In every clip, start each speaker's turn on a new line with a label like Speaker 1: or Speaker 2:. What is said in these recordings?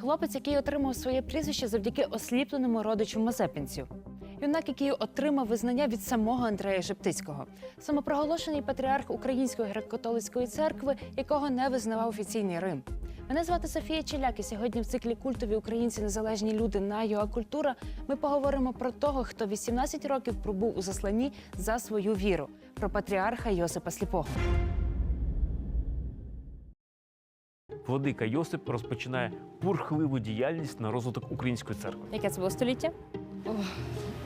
Speaker 1: Хлопець, який отримав своє прізвище завдяки осліпленому родичу Мазепинцю. Юнак, який отримав визнання від самого Андрея Шептицького, самопроголошений патріарх Української греко-католицької церкви, якого не визнавав офіційний Рим. Мене звати Софія Челяк, і сьогодні в циклі культові українці незалежні люди на ЮА Культура ми поговоримо про того, хто 18 років пробув у засланні за свою віру, про патріарха Йосипа Сліпого.
Speaker 2: Владика Йосип розпочинає бурхливу діяльність на розвиток української церкви.
Speaker 1: Яке це було століття?
Speaker 3: О,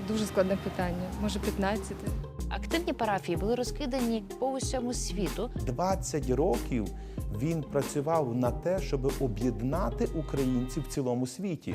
Speaker 3: дуже складне питання. Може, 15?
Speaker 1: Активні парафії були розкидані по усьому світу.
Speaker 4: 20 років він працював на те, щоб об'єднати українців в цілому світі.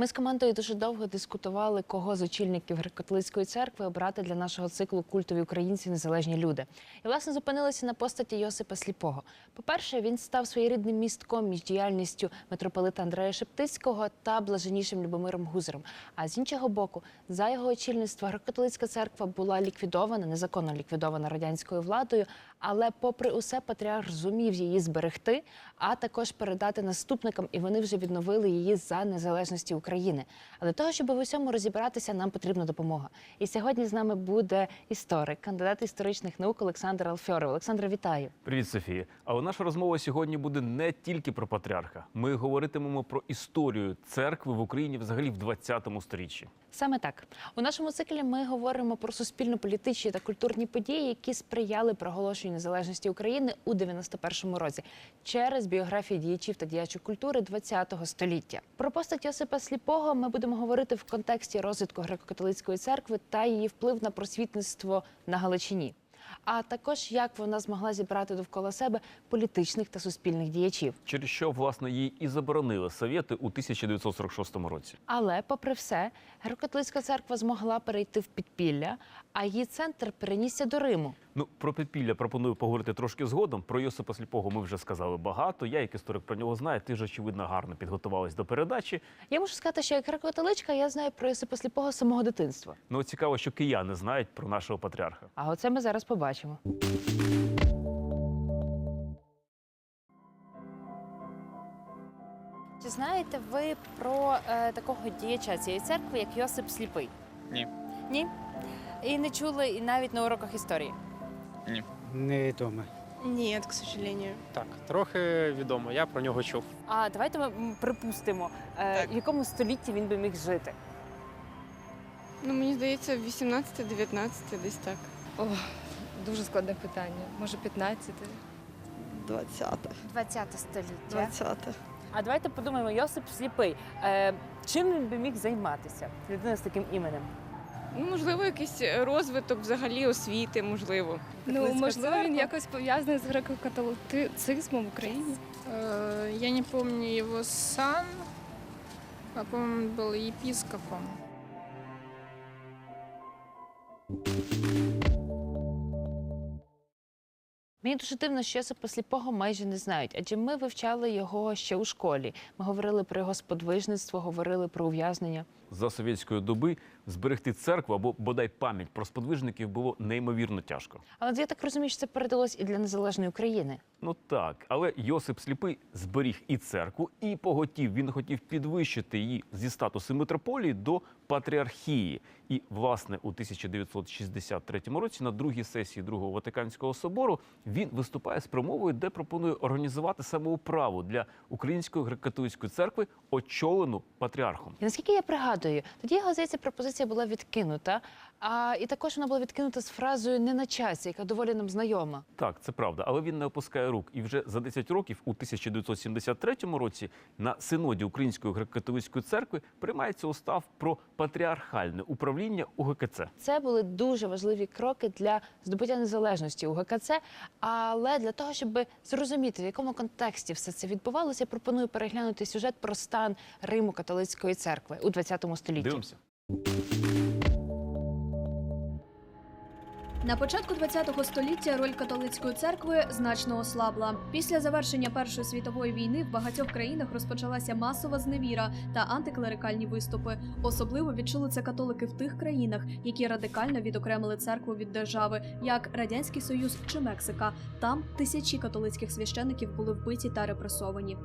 Speaker 1: Ми з командою дуже довго дискутували, кого з очільників греко-католицької церкви обрати для нашого циклу культові українці незалежні люди. І власне зупинилися на постаті Йосипа Сліпого. По-перше, він став своєрідним містком між діяльністю митрополита Андрея Шептицького та блаженнішим Любомиром Гузером. А з іншого боку, за його очільництва греко-католицька церква була ліквідована, незаконно ліквідована радянською владою. Але, попри усе, патріарх зумів її зберегти, а також передати наступникам, і вони вже відновили її за незалежності України. Але для того, щоб в усьому розібратися, нам потрібна допомога. І сьогодні з нами буде історик, кандидат історичних наук Олександр Алфьоров. Олександр, вітаю.
Speaker 2: Привіт, Софія. Але наша розмова сьогодні буде не тільки про патріарха. Ми говоритимемо про історію церкви в Україні взагалі в 20 сторіччі.
Speaker 1: Саме так у нашому циклі ми говоримо про суспільно-політичні та культурні події, які сприяли проголошенню незалежності України у 91-му році через біографії діячів та діячів культури ХХ століття. Про постать Йосипа Сліпого ми будемо говорити в контексті розвитку греко-католицької церкви та її вплив на просвітництво на Галичині. А також як вона змогла зібрати довкола себе політичних та суспільних діячів.
Speaker 2: Через що, власне, її і заборонили совєти у 1946 році.
Speaker 1: Але, попри все, греко-католицька церква змогла перейти в підпілля, а її центр перенісся до Риму.
Speaker 2: Ну, про підпілля пропоную поговорити трошки згодом. Про Йосипа Сліпого ми вже сказали багато. Я, як історик, про нього знаю. Ти ж, очевидно, гарно підготувалась до передачі.
Speaker 1: Я можу сказати, що як греко-католичка я знаю про Йосипа Сліпого з самого дитинства.
Speaker 2: Ну, цікаво, що кияни знають про нашого патріарха.
Speaker 1: А оце ми зараз побачимо. Чи знаєте ви про е, такого діяча цієї церкви, як Йосип Сліпий?
Speaker 5: Ні.
Speaker 1: Ні? І не чули і навіть на уроках історії.
Speaker 6: Невідомо.
Speaker 7: Нет, к сожалению.
Speaker 5: Так, трохи відомо, я про нього чув.
Speaker 1: А давайте ми м, припустимо, е,
Speaker 7: Так.
Speaker 1: в якому столітті він би міг жити.
Speaker 7: Ну, мені здається, 18-19 десь так.
Speaker 3: О, дуже складне питання. Може, 15?
Speaker 7: 20
Speaker 1: 20 століття.
Speaker 7: 20
Speaker 1: А давайте подумаємо, Йосип Сліпий. Е, чим він би міг займатися? Людина з таким іменем.
Speaker 7: Ну, можливо, якийсь розвиток взагалі освіти, можливо.
Speaker 3: Ну, можливо, він якось пов'язаний з греко-католицизмом в Україні.
Speaker 8: Э, Я не помню его сан, а по-моему, был епископом.
Speaker 1: Мені дуже дивно, що Йосипа Сліпого майже не знають, адже ми вивчали його ще у школі. Ми говорили про його сподвижництво, говорили про ув'язнення.
Speaker 2: За совєтської доби зберегти церкву або бодай пам'ять про сподвижників було неймовірно тяжко.
Speaker 1: Але я так розумію, що це передалось і для незалежної України.
Speaker 2: Ну так, але Йосип Сліпий зберіг і церкву, і поготів. Він хотів підвищити її зі статусу митрополії до патріархії. І, власне, у 1963 році на другій сесії Другого Ватиканського собору він виступає з промовою, де пропонує організувати самоуправу для Української греко-католицької церкви, очолену патріархом.
Speaker 1: І наскільки я пригадую, тоді його здається, пропозиція була відкинута. А і також вона була відкинута з фразою не на часі, яка доволі нам знайома.
Speaker 2: Так, це правда, але він не опускає рук. І вже за 10 років, у 1973 році, на синоді Української греко-католицької церкви приймається устав про патріархальне управління УГКЦ.
Speaker 1: Це були дуже важливі кроки для здобуття незалежності у ГКЦ. Але для того, щоб зрозуміти, в якому контексті все це відбувалося, я пропоную переглянути сюжет про стан Риму католицької церкви у 20 столітті.
Speaker 2: Дивимося.
Speaker 9: На початку ХХ століття роль католицької церкви значно ослабла. Після завершення Першої світової війни в багатьох країнах розпочалася масова зневіра та антиклерикальні виступи. Особливо відчули це католики в тих країнах, які радикально відокремили церкву від держави, як Радянський Союз чи Мексика. Там тисячі католицьких священиків були вбиті та репресовані.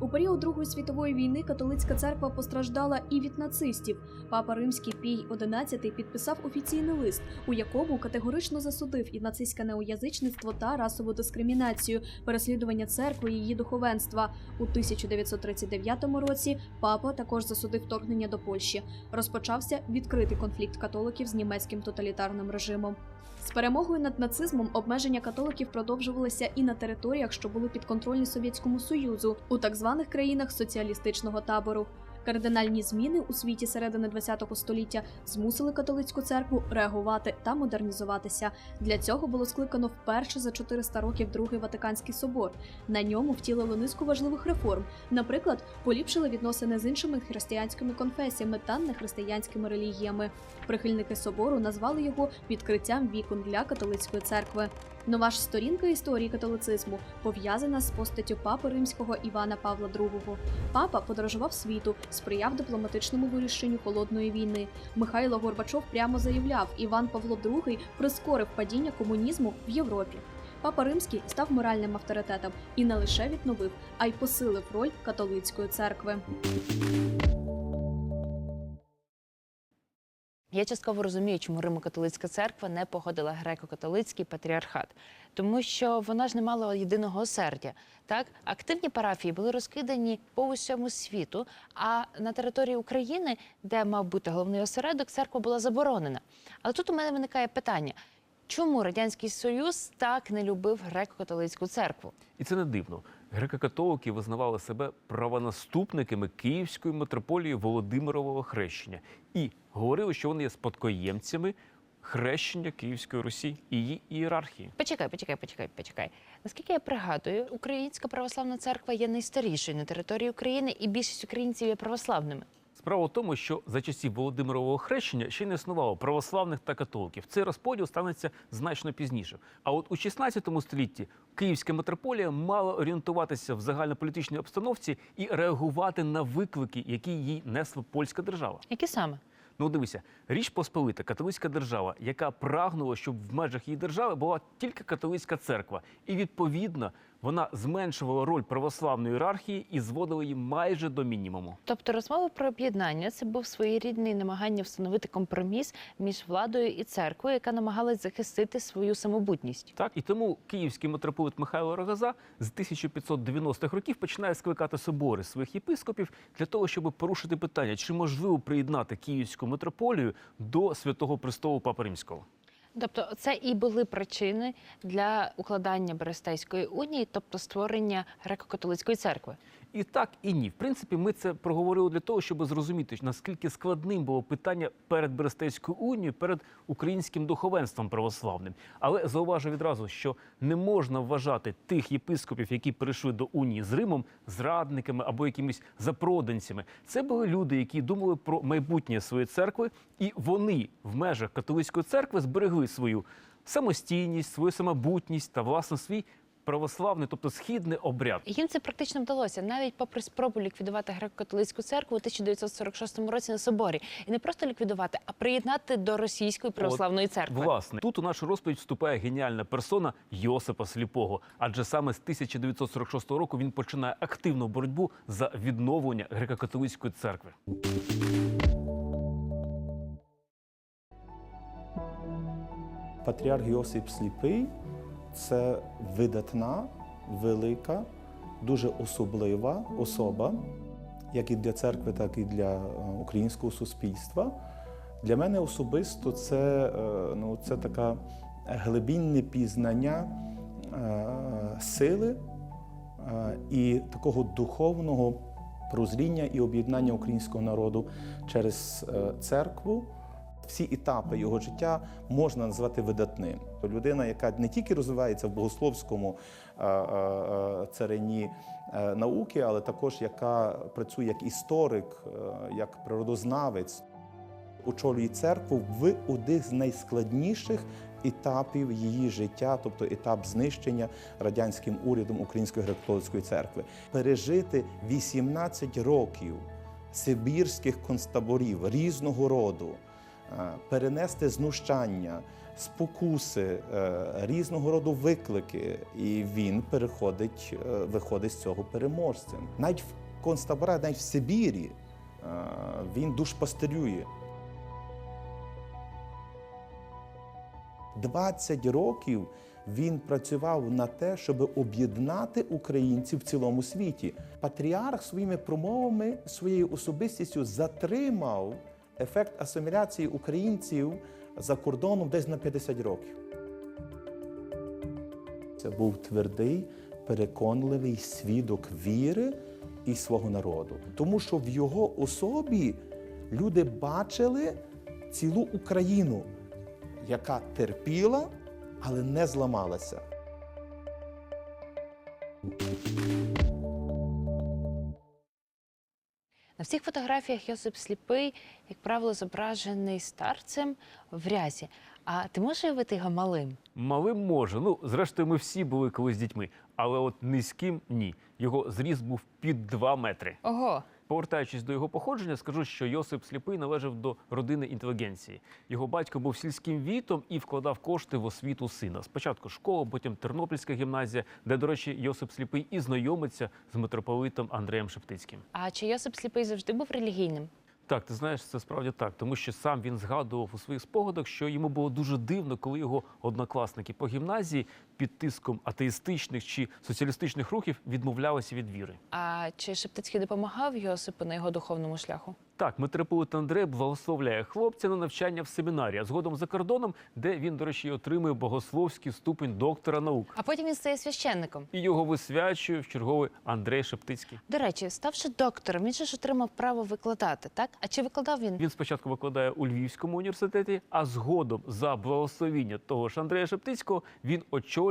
Speaker 9: У період Другої світової війни католицька церква постраждала і від нацистів. Папа Римський Пій XI підписав офіційний лист, у якому категорично засудив і нацистське неоязичництво та расову дискримінацію, переслідування церкви і її духовенства. У 1939 році папа також засудив вторгнення до Польщі. Розпочався відкритий конфлікт католиків з німецьким тоталітарним режимом. З перемогою над нацизмом обмеження католиків продовжувалися і на територіях, що були підконтрольні Совєтському Союзу, у так званих країнах соціалістичного табору. Кардинальні зміни у світі середини ХХ століття змусили католицьку церкву реагувати та модернізуватися. Для цього було скликано вперше за 400 років Другий Ватиканський собор. На ньому втілили низку важливих реформ. Наприклад, поліпшили відносини з іншими християнськими конфесіями та нехристиянськими релігіями. Прихильники собору назвали його відкриттям вікон для католицької церкви. Нова ж сторінка історії католицизму пов'язана з постаттю папи римського Івана Павла II. Папа подорожував світу, сприяв дипломатичному вирішенню холодної війни. Михайло Горбачов прямо заявляв, Іван Павло II прискорив падіння комунізму в Європі. Папа Римський став моральним авторитетом і не лише відновив, а й посилив роль католицької церкви.
Speaker 1: Я частково розумію, чому Римо-католицька церква не погодила греко-католицький патріархат, тому що вона ж не мала єдиного осердя. Так, активні парафії були розкидані по усьому світу. А на території України, де мав бути головний осередок, церква була заборонена. Але тут у мене виникає питання: чому радянський союз так не любив греко-католицьку церкву?
Speaker 2: І це не дивно. Греко-католики визнавали себе правонаступниками Київської митрополії Володимирового хрещення і говорили, що вони є спадкоємцями хрещення Київської Русі і її ієрархії.
Speaker 1: Почекай, почекай, почекай, почекай. Наскільки я пригадую, Українська православна церква є найстарішою на території України, і більшість українців є православними.
Speaker 2: Справа в тому, що за часів Володимирового хрещення ще не існувало православних та католиків. Цей розподіл станеться значно пізніше. А от у 16 столітті Київська митрополія мала орієнтуватися в загальнополітичній обстановці і реагувати на виклики, які їй несла польська держава.
Speaker 1: Які саме?
Speaker 2: Ну, дивися, річ Посполита, католицька держава, яка прагнула, щоб в межах її держави була тільки католицька церква, і відповідно вона зменшувала роль православної ієрархії і зводила її майже до мінімуму.
Speaker 1: Тобто розмова про об'єднання це був своєрідний намагання встановити компроміс між владою і церквою, яка намагалась захистити свою самобутність.
Speaker 2: Так і тому київський митрополит Михайло Рогоза з 1590-х років починає скликати собори своїх єпископів для того, щоб порушити питання, чи можливо приєднати київську митрополію до святого престолу Папи Римського.
Speaker 1: Тобто, це і були причини для укладання Берестейської унії, тобто створення греко-католицької церкви.
Speaker 2: І так, і ні. В принципі, ми це проговорили для того, щоб зрозуміти, наскільки складним було питання перед Берестейською унією, перед українським духовенством православним. Але зауважу відразу, що не можна вважати тих єпископів, які перейшли до унії з Римом, зрадниками або якимись запроданцями. Це були люди, які думали про майбутнє своєї церкви, і вони в межах католицької церкви зберегли свою самостійність, свою самобутність та власне свій православний, тобто східний обряд.
Speaker 1: Їм це практично вдалося, навіть попри спробу ліквідувати греко-католицьку церкву у 1946 році на соборі, і не просто ліквідувати, а приєднати до російської православної церкви.
Speaker 2: Власне, тут у нашу розповідь вступає геніальна персона Йосипа Сліпого. Адже саме з 1946 року він починає активну боротьбу за відновлення греко-католицької церкви.
Speaker 4: Патріарх Йосип Сліпий це видатна, велика, дуже особлива особа, як і для церкви, так і для е, українського суспільства. Для мене особисто це, е, ну, це таке глибінне пізнання е, сили і такого духовного прозріння і об'єднання українського народу через церкву. Всі етапи його життя можна назвати видатним. То людина, яка не тільки розвивається в богословському е, е, е, царині науки, але також яка працює як історик, як природознавець, очолює церкву в одних з найскладніших етапів її життя, тобто етап знищення радянським урядом Української греко-католицької церкви. Пережити 18 років сибірських концтаборів різного роду, перенести знущання, спокуси, е, різного роду виклики, і він переходить, е, виходить з цього переможцем. Навіть в концтаборах, навіть в Сибірі е, він душпастерює. 20 років він працював на те, щоб об'єднати українців в цілому світі. Патріарх своїми промовами, своєю особистістю затримав ефект асиміляції українців за кордоном десь на 50 років. Це був твердий, переконливий свідок віри і свого народу. Тому що в його особі люди бачили цілу Україну, яка терпіла, але не зламалася.
Speaker 1: На всіх фотографіях Йосип Сліпий, як правило, зображений старцем в рясі. А ти можеш уявити його малим?
Speaker 2: Малим може. Ну, зрештою, ми всі були колись дітьми, але от низьким ні. Його зріст був під 2 метри.
Speaker 1: Ого,
Speaker 2: Повертаючись до його походження, скажу, що Йосип Сліпий належав до родини інтелігенції. Його батько був сільським вітом і вкладав кошти в освіту сина. Спочатку школа, потім Тернопільська гімназія, де, до речі, Йосип Сліпий і знайомиться з митрополитом Андреєм Шептицьким.
Speaker 1: а чи Йосип Сліпий завжди був релігійним?
Speaker 2: Так, ти знаєш, це справді так, тому що сам він згадував у своїх спогадах, що йому було дуже дивно, коли його однокласники по гімназії під тиском атеїстичних чи соціалістичних рухів відмовлялися від віри.
Speaker 1: А чи Шептицький допомагав Йосипу на його духовному шляху?
Speaker 2: Так, митрополит Андрей благословляє хлопця на навчання в семінарі, а згодом за кордоном, де він, до речі, отримує богословський ступень доктора наук.
Speaker 1: А потім він стає священником.
Speaker 2: І його висвячує в черговий Андрей Шептицький.
Speaker 1: До речі, ставши доктором, він же ж отримав право викладати, так? А чи викладав він?
Speaker 2: Він спочатку викладає у Львівському університеті, а згодом за благословіння того ж Андрея Шептицького він очолює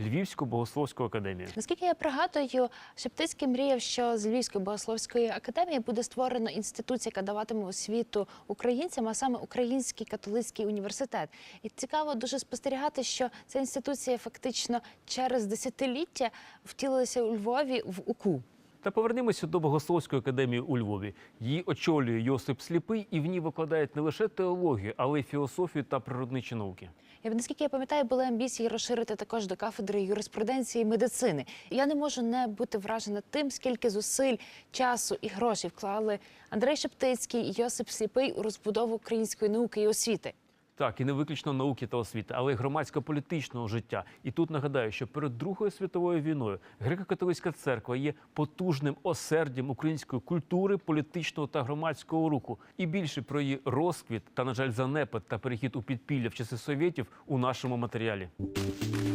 Speaker 2: Львівську богословську академію.
Speaker 1: Наскільки я пригадую, Шептицький мріяв, що з Львівської богословської академії буде створено інституція, яка даватиме освіту українцям, а саме Український католицький університет. І цікаво дуже спостерігати, що ця інституція фактично через десятиліття втілилася у Львові в УКУ.
Speaker 2: Та повернемося до Богословської академії у Львові. Її очолює Йосип Сліпий, і в ній викладають не лише теологію, але й філософію та природничі науки.
Speaker 1: Я наскільки я пам'ятаю, були амбіції розширити також до кафедри юриспруденції і медицини. Я не можу не бути вражена тим, скільки зусиль, часу і грошей вклали Андрей Шептицький і Йосип Сліпий у розбудову української науки і освіти.
Speaker 2: Так, і не виключно науки та освіти, але й громадсько-політичного життя. І тут нагадаю, що перед Другою світовою війною греко-католицька церква є потужним осердям української культури, політичного та громадського руху. І більше про її розквіт та, на жаль, занепад та перехід у підпілля в часи совєтів у нашому матеріалі.
Speaker 1: –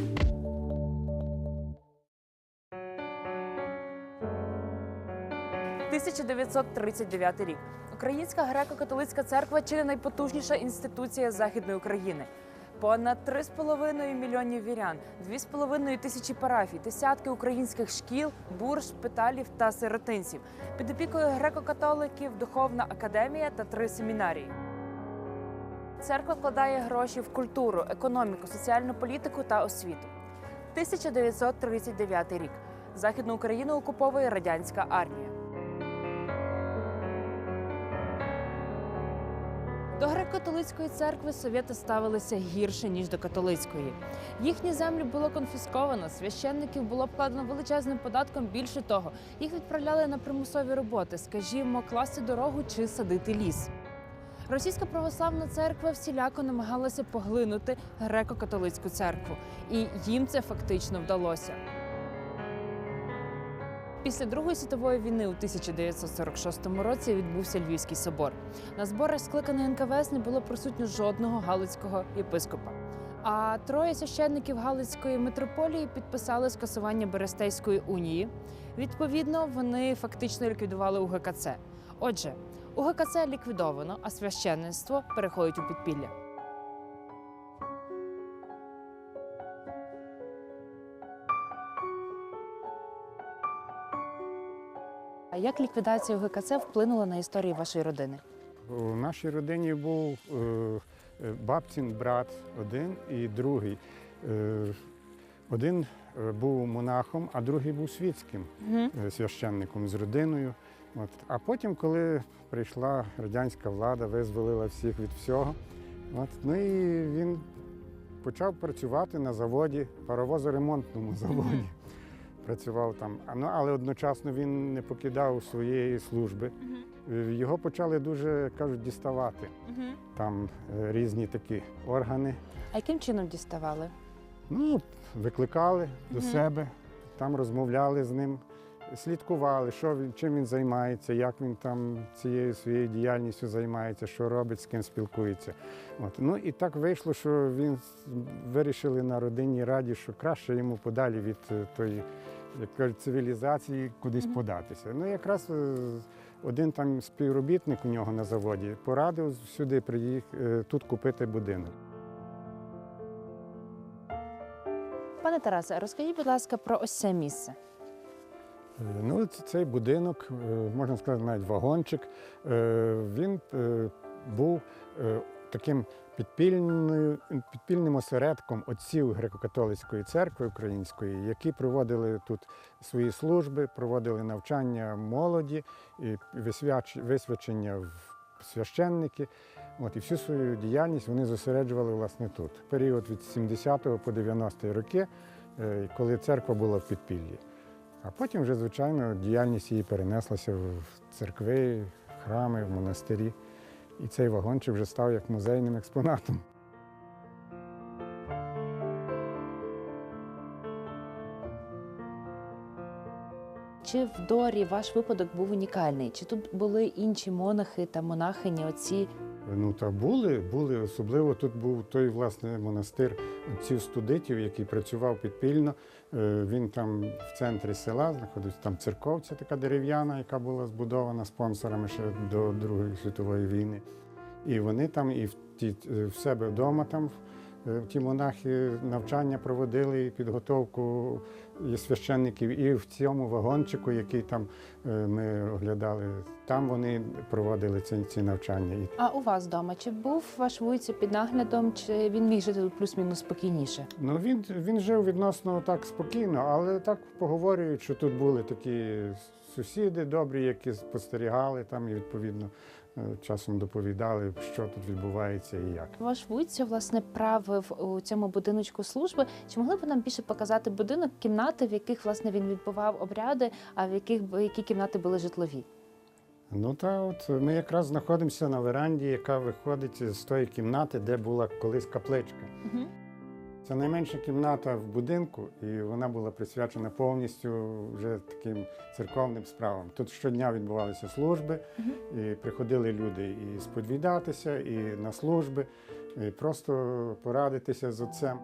Speaker 1: 1939 рік. Українська греко-католицька церква чи не найпотужніша інституція Західної України. Понад 3,5 мільйонів вірян, 2,5 тисячі парафій, десятки українських шкіл, бур, шпиталів та сиротинців. Під опікою греко-католиків духовна академія та три семінарії. Церква вкладає гроші в культуру, економіку, соціальну політику та освіту. 1939 рік. Західну Україну окуповує радянська армія. Греко-католицької церкви совєти ставилися гірше ніж до католицької. Їхні землі було конфісковано, священників було обкладено величезним податком. Більше того, їх відправляли на примусові роботи, скажімо, класти дорогу чи садити ліс. Російська православна церква всіляко намагалася поглинути греко-католицьку церкву, і їм це фактично вдалося. Після Другої світової війни у 1946 році відбувся Львівський собор. На зборах скликаної НКВС не було присутньо жодного галицького єпископа. А троє священників Галицької митрополії підписали скасування Берестейської унії. Відповідно, вони фактично ліквідували УГКЦ. Отже, УГКЦ ліквідовано, а священництво переходить у підпілля. А як ліквідація УГКЦ вплинула на історію вашої родини?
Speaker 6: У нашій родині був е, е, бабцін брат один і другий. Е, Один був монахом, а другий був світським священником з родиною. От. А потім, коли прийшла радянська влада, визволила всіх від всього, от. ну і він почав працювати на заводі, паровозоремонтному заводі. Працював там. А, Ну, але одночасно він не покидав своєї служби. Е, Його почали дуже кажуть діставати. Там е, різні такі органи.
Speaker 1: А яким чином діставали?
Speaker 6: Ну, викликали до себе, там розмовляли з ним, слідкували, що він, чим він займається, як він там цією своєю діяльністю займається, що робить, з ким спілкується. От. Ну і так вийшло, що він вирішили на родинній раді, що краще йому подалі від е, тої, як кажуть, цивілізації кудись податися. Ну, якраз е, один там співробітник у нього на заводі порадив сюди приїхати, тут купити будинок.
Speaker 1: Пане Тарасе, розкажіть, будь ласка, про ось це місце.
Speaker 6: Е, Ну, цей будинок, е, можна сказати, навіть вагончик, е, він був таким підпільною, підпільним осередком отців греко-католицької церкви української, які проводили тут свої служби, проводили навчання молоді, і висвячення в священники. От, і всю свою діяльність вони зосереджували власне тут. Період від 70 по 90-ті роки, коли церква була в підпіллі. А потім вже, звичайно, діяльність її перенеслася в церкви, храми, в монастирі. І цей вагончик вже став як музейним експонатом.
Speaker 1: Чи в Дорі ваш випадок був унікальний? Чи тут були інші монахи та монахині, отці?
Speaker 6: Ну та були, були. Особливо тут був той власне монастир отців студитів, який працював підпільно. Е, Він там в центрі села знаходився, там церковця така дерев'яна, яка була збудована спонсорами ще до Другої світової війни. І вони там і в, ті, е, в себе вдома там. Е, Ті монахи навчання проводили і підготовку і священників, і в цьому вагончику, який там е, ми оглядали, там вони проводили ці, ці навчання.
Speaker 1: А у вас вдома? Чи був ваш вуйця під наглядом, чи він міг жити тут плюс-мінус спокійніше?
Speaker 6: Ну він, він жив відносно так спокійно, але так поговорюють, що тут були такі сусіди добрі, які спостерігали там і відповідно часом доповідали, що тут відбувається і як.
Speaker 1: Ваш вуйця, власне, правив у цьому будиночку служби. Чи могли б нам більше показати будинок, кімнати, в яких власне він відбував обряди, а в яких які кімнати були житлові?
Speaker 6: Ну та от ми якраз знаходимося на веранді, яка виходить з тої кімнати, де була колись капличка.
Speaker 1: Угу.
Speaker 6: Це найменша кімната в будинку, і вона була присвячена повністю вже таким церковним справам. Тут щодня відбувалися служби, і приходили люди і сповідатися, і на служби, і просто порадитися з отцем.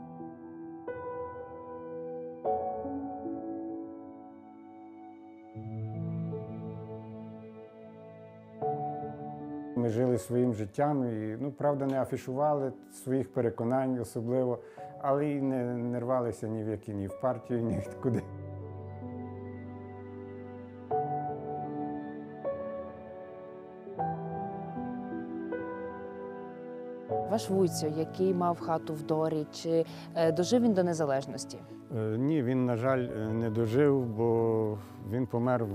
Speaker 6: Ми жили своїм життям і, ну, правда, не афішували своїх переконань особливо, але й не, не рвалися ні в які, ні в партію, ні куди.
Speaker 1: Ваш вуйцю, який мав хату в Дорі, чи е, дожив він до незалежності?
Speaker 6: Е, Ні, він, на жаль, е, не дожив, бо він помер в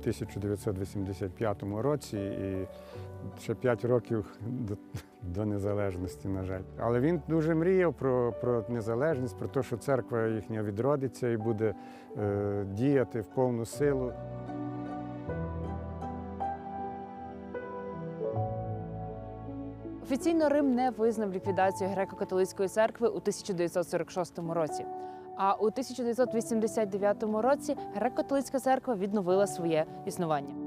Speaker 6: 1985 році і ще 5 років до, до незалежності, на жаль. Але він дуже мріяв про, про незалежність, про те, що церква їхня відродиться і буде е, діяти в повну силу.
Speaker 1: Офіційно Рим не визнав ліквідацію греко-католицької церкви у 1946 році. А у 1989 році греко-католицька церква відновила своє існування.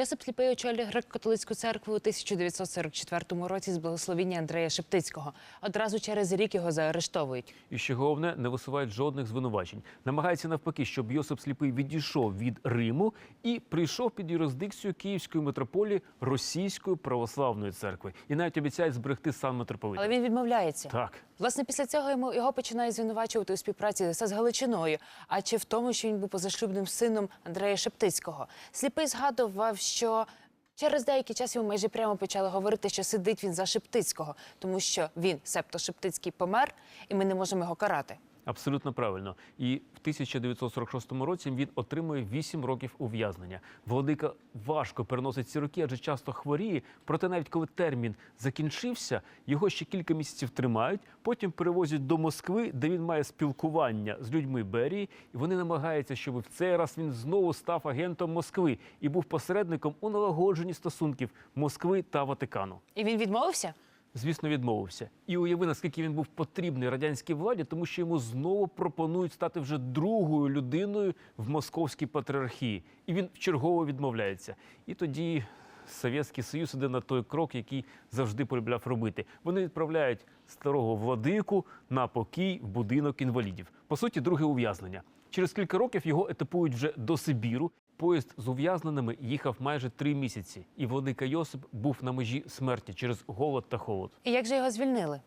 Speaker 1: Йосип Сліпий очолює греко-католицьку церкву у 1944 році з благословіння Андрея Шептицького. Одразу через рік його заарештовують.
Speaker 2: І ще головне, не висувають жодних звинувачень. Намагається навпаки, щоб Йосип Сліпий відійшов від Риму і прийшов під юрисдикцію Київської митрополії Російської православної церкви. І навіть обіцяють зберегти сан митрополита.
Speaker 1: Але він відмовляється.
Speaker 2: Так.
Speaker 1: Власне, після цього йому його починають звинувачувати у співпраці з Галичиною, а чи в тому, що він був позашлюбним сином Андрея Шептицького. Сліпий згадував, що через деякий час йому майже прямо почали говорити, що сидить він за Шептицького, тому що він, себто Шептицький, помер, і ми не можемо його карати.
Speaker 2: Абсолютно правильно. І в 1946 році він отримує 8 років ув'язнення. Владика важко переносить ці роки, адже часто хворіє. Проте, навіть коли термін закінчився, його ще кілька місяців тримають, потім перевозять до Москви, де він має спілкування з людьми Берії, і вони намагаються, щоб в цей раз він знову став агентом Москви і був посередником у налагодженні стосунків Москви та Ватикану.
Speaker 1: І він відмовився?
Speaker 2: Звісно, відмовився. І уяви, наскільки він був потрібний радянській владі, тому що йому знову пропонують стати вже другою людиною в московській патріархії. І він вчергово відмовляється. І тоді Совєтський Союз іде на той крок, який завжди полюбляв робити. Вони відправляють старого владику на покій в будинок інвалідів. По суті, друге ув'язнення. Через кілька років його етапують вже до Сибіру. Поїзд з ув'язненими їхав майже три місяці, і владика Йосип був на межі смерті через голод та холод.
Speaker 1: І як же його звільнили?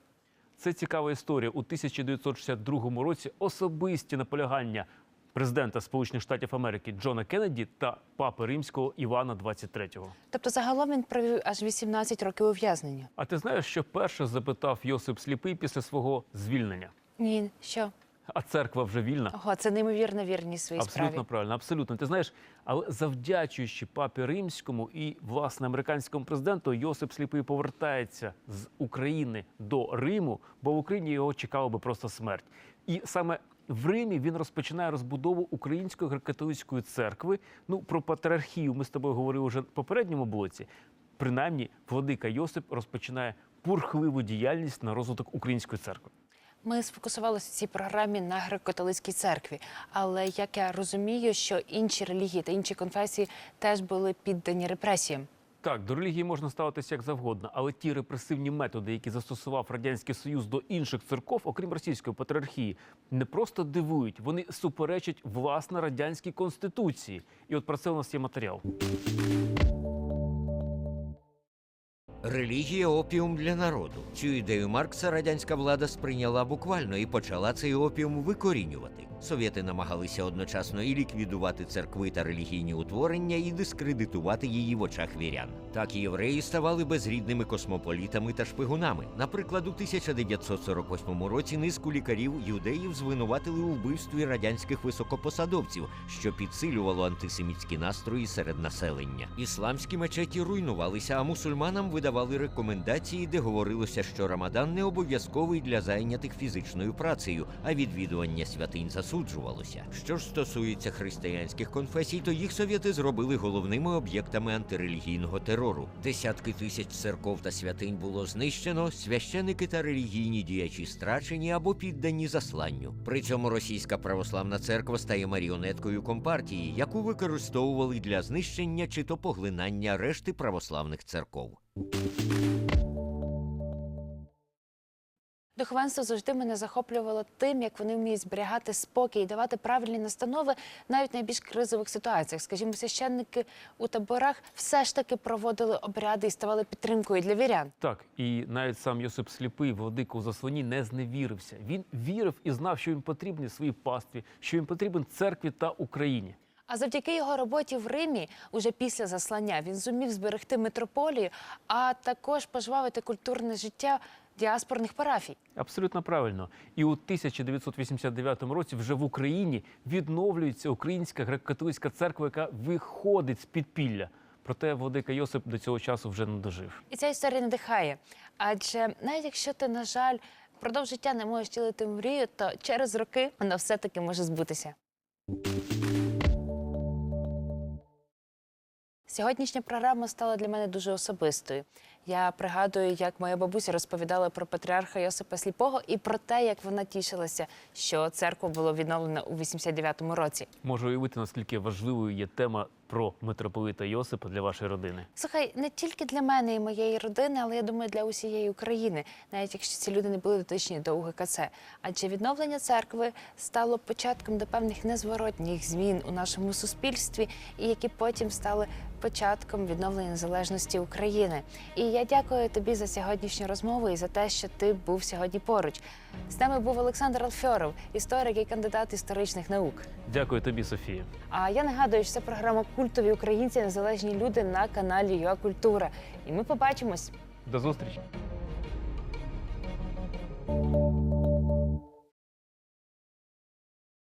Speaker 2: Це цікава історія. У 1962 році особисті наполягання президента Сполучених Штатів Америки Джона Кеннеді та папи римського Івана 23-го.
Speaker 1: Тобто, загалом він провів аж 18 років ув'язнення.
Speaker 2: А ти знаєш, що перше запитав Йосип Сліпий після свого звільнення?
Speaker 1: Ні, що?
Speaker 2: А церква вже вільна?
Speaker 1: Ого, це неймовірна вірність своїй
Speaker 2: Абсолютно
Speaker 1: справі.
Speaker 2: правильно, абсолютно. Ти знаєш, але завдячуючи папі римському і власне американському президенту, Йосип Сліпий повертається з України до Риму, бо в Україні його чекала би просто смерть. І саме в Римі він розпочинає розбудову української греко-католицької церкви. Ну про патріархію ми з тобою говорили вже в попередньому блоці. Принаймні, владика Йосип розпочинає бурхливу діяльність на розвиток української церкви.
Speaker 1: Ми сфокусувалися в цій програмі на греко-католицькій церкві. Але як я розумію, що інші релігії та інші конфесії теж були піддані репресіям.
Speaker 2: Так, до релігії можна ставитися як завгодно, але ті репресивні методи, які застосував радянський союз до інших церков, окрім російської патріархії, не просто дивують, вони суперечать власне радянській конституції. І от про це у нас є матеріал.
Speaker 10: Релігія опіум для народу. Цю ідею Маркса радянська влада сприйняла буквально і почала цей опіум викорінювати. Совєти намагалися одночасно і ліквідувати церкви та релігійні утворення, і дискредитувати її в очах вірян. Так і євреї ставали безрідними космополітами та шпигунами. Наприклад, у 1948 році низку лікарів юдеїв звинуватили у вбивстві радянських високопосадовців, що підсилювало антисемітські настрої серед населення. Ісламські мечеті руйнувалися, а мусульманам видавали рекомендації, де говорилося, що Рамадан не обов'язковий для зайнятих фізичною працею, а відвідування святинь засуджувалося. Що ж стосується християнських конфесій, то їх совєти зробили головними об'єктами антирелігійного терору. Десятки тисяч церков та святинь було знищено, священики та релігійні діячі страчені або піддані засланню. При цьому російська православна церква стає маріонеткою компартії, яку використовували для знищення чи то поглинання решти православних церков.
Speaker 1: Духовенство завжди мене захоплювало тим, як вони вміють зберігати спокій і давати правильні настанови навіть в найбільш кризових ситуаціях. Скажімо, священники у таборах все ж таки проводили обряди і ставали підтримкою для вірян.
Speaker 2: Так, і навіть сам Йосип Сліпий, владика у заслоні, не зневірився. Він вірив і знав, що він потрібний своїй пастві, що він потрібен церкві та Україні.
Speaker 1: А завдяки його роботі в Римі, уже після заслання, він зумів зберегти митрополію, а також пожвавити культурне життя діаспорних парафій.
Speaker 2: Абсолютно правильно. І у 1989 році вже в Україні відновлюється українська греко-католицька церква, яка виходить з підпілля. Проте владика Йосип до цього часу вже не дожив.
Speaker 1: І ця історія надихає. Адже навіть якщо ти, на жаль, впродовж життя не можеш втілити мрію, то через роки вона все-таки може збутися. Сьогоднішня програма стала для мене дуже особистою. Я пригадую, як моя бабуся розповідала про патріарха Йосипа Сліпого і про те, як вона тішилася, що церква була відновлена у 89-му році.
Speaker 2: Можу уявити, наскільки важливою є тема про митрополита Йосипа для вашої родини.
Speaker 1: Слухай, не тільки для мене і моєї родини, але я думаю, для усієї України, навіть якщо ці люди не були дотичні до УГКЦ. Адже відновлення церкви стало початком до певних незворотніх змін у нашому суспільстві, і які потім стали початком відновлення незалежності України. І я дякую тобі за сьогоднішню розмову і за те, що ти був сьогодні поруч. З нами був Олександр Алфьоров, історик і кандидат історичних наук.
Speaker 2: Дякую тобі, Софія.
Speaker 1: А я нагадую, що це програма Культові українці незалежні люди на каналі ЮА Культура. І ми побачимось.
Speaker 2: До зустрічі.